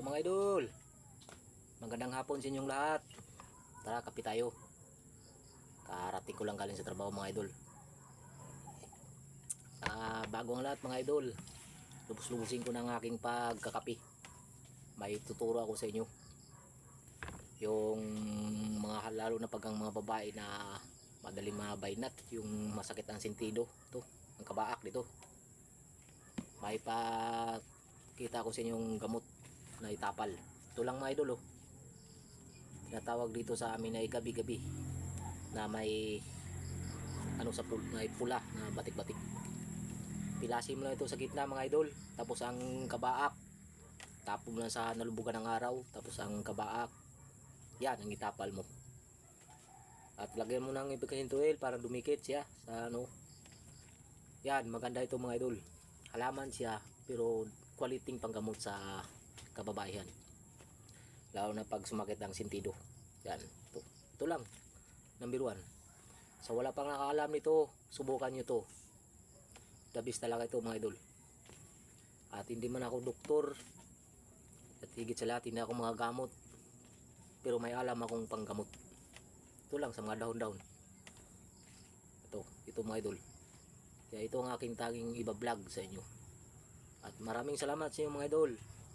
So mga idol, magandang hapon sa inyong lahat. Tara, kape tayo. Karating ko lang galing sa trabaho mga idol. Ah, bago ang lahat mga idol, lubos-lubusin ko ng aking pagkakape. May tuturo ako sa inyo. Yung mga lalo na pag ang mga babae na madaling mabaynat, yung masakit ang sentido, to, ang kabaak dito. May pa kita ko sa inyong gamot na itapal. Ito lang mga idol oh. Tinatawag dito sa amin ay gabi-gabi na may ano sa pul may pula na batik-batik. Pilasin mo lang ito sa gitna mga idol. Tapos ang kabaak tapon lang sa nalubugan ng araw. Tapos ang kabaak yan ang itapal mo. At lagyan mo ng ibigay oil para dumikit siya sa ano. Yan, maganda ito mga idol. Halaman siya pero quality panggamot sa kababayan. Lalo na pag sumakit ang sentido. Yan. Ito, ito lang. Number one. Sa wala pang nakaalam nito, subukan nyo to. The best talaga ito mga idol. At hindi man ako doktor. At higit sa lahat, hindi ako mga gamot. Pero may alam akong panggamot. Ito lang sa mga down-down. Ito, ito mga idol. Kaya ito ang aking taging iba-vlog sa inyo. At maraming salamat sa inyo mga idol.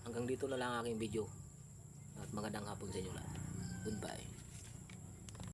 Hanggang dito na lang ang aking video. At magandang hapon sa inyo lahat.